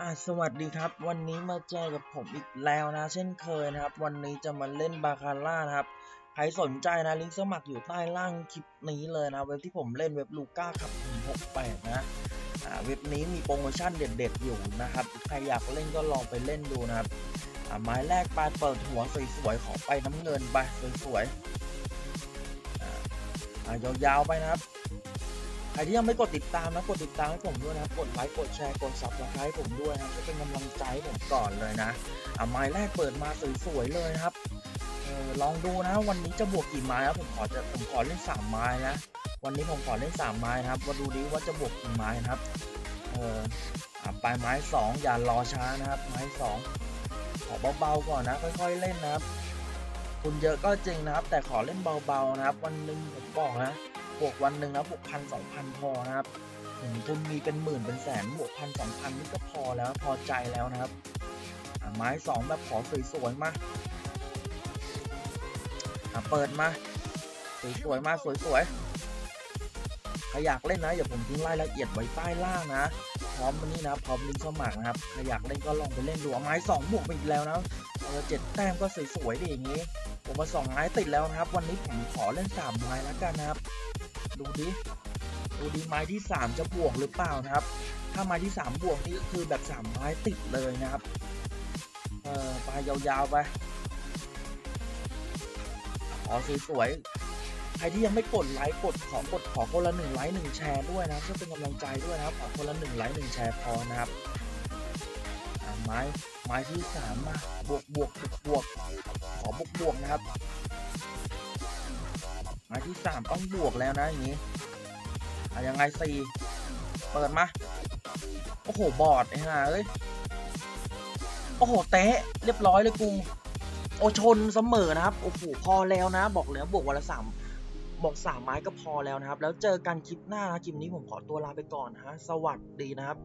อ่าสวัสดีครับ วันนี้มาเจอกับผมอีกแล้วนะ เช่นเคยนะครับ วันนี้จะมาเล่นบาคาร่านะครับ ใครสนใจนะลิงก์สมัครอยู่ใต้ล่างคลิปนี้เลยนะ เว็บที่ผมเล่นเว็บลูก้าขับ168นะอ่าเว็บนี้มีโปรโมชั่นเด็ด ๆ อยู่นะครับ ใครอยากเล่นก็ลองไปเล่นดูนะครับอ่าไม้แรกปลาเปิดหัวสวยๆขอไปน้ำเงินไปสวยๆอ่ายาวๆไปนะครับ ใครที่ยังไม่กดติดตามนะกดติดตามให้ผมด้วยนะกดไลค์กดแชร์กด subscribe ให้ผมด้วยนะครับจะเป็นกำลังใจให้ผมก่อนเลยนะอะไม้แรกเปิดมาสวยๆเลยครับเออลองดูนะวันนี้จะบวกกี่ไม้นะผมขอจะผมขอเล่นสามไม้นะวันนี้ผมขอเล่นสามไม้ครับมาดูดิว่าจะบวกกี่ไม้นะครับเอออะปลายไม้สองอย่ารอช้านะครับ ไม้สองขอเบาๆก่อนนะค่อยๆเล่นนะครับคุณเยอะก็จริงนะครับ แต่ขอเล่นเบาๆนะครับ วันหนึ่งผมบอกนะ บวกวันหนึ่งนะบวกพันสองพันพอนะครับถึงทุนมีเป็นหมื่นเป็นแสนบวกพันสองพันนี่ก็พอแล้วพอใจแล้วนะครับไม้สองแบบขอสวยๆมาเปิดมาสวยๆมาสวยๆใครอยากเล่นนะอย่าผมทิ้งรายละเอียดไว้ใต้ล่างนะพร้อมวันนี้นะพร้อมลิงก์สมัครนะครับใครอยากเล่นก็ลองไปเล่นดูไม้สองบวกไปอีกแล้วนะเออเจ็ดแต้มก็สวยๆดีอย่างงี้ผมมาสองไม้ติดแล้วนะครับ วันนี้ผมขอเล่นสามไม้แล้วกันนะครับ ดูดิดูดิไม้ที่สามจะบวกหรือเปล่านะครับ ถ้าไม้ที่สามบวกนี่ก็คือแบบสามไม้ติดเลยนะครับ เออไปยาวๆไปขอสวยๆ ใครที่ยังไม่กดไลค์กดขอกดขอคนละหนึ่งไลค์หนึ่งแชร์ด้วยนะเพื่อเป็นกำลังใจด้วยนะครับขอคนละหนึ่งไลค์หนึ่งแชร์พอนะครับไม้ไม้ที่สามมาบวกบวกบวกขอบวกบวกนะครับ ไม้ที่สามต้องบวกแล้วนะอย่างนี้อะยังไงสี่เปิดมาโอ้โหบอดไอ้ห่าเอ้ยโอ้โหเตะเรียบร้อยเลยกูโอชนเสมอนะครับโอ้โหพอแล้วนะ บอกแล้วบวกวันละสามบอกสามไม้ก็พอแล้วนะครับ แล้วเจอกันคลิปหน้านะคลิปนี้ผมขอตัวลาไปก่อนนะฮะ สวัสดีนะครับ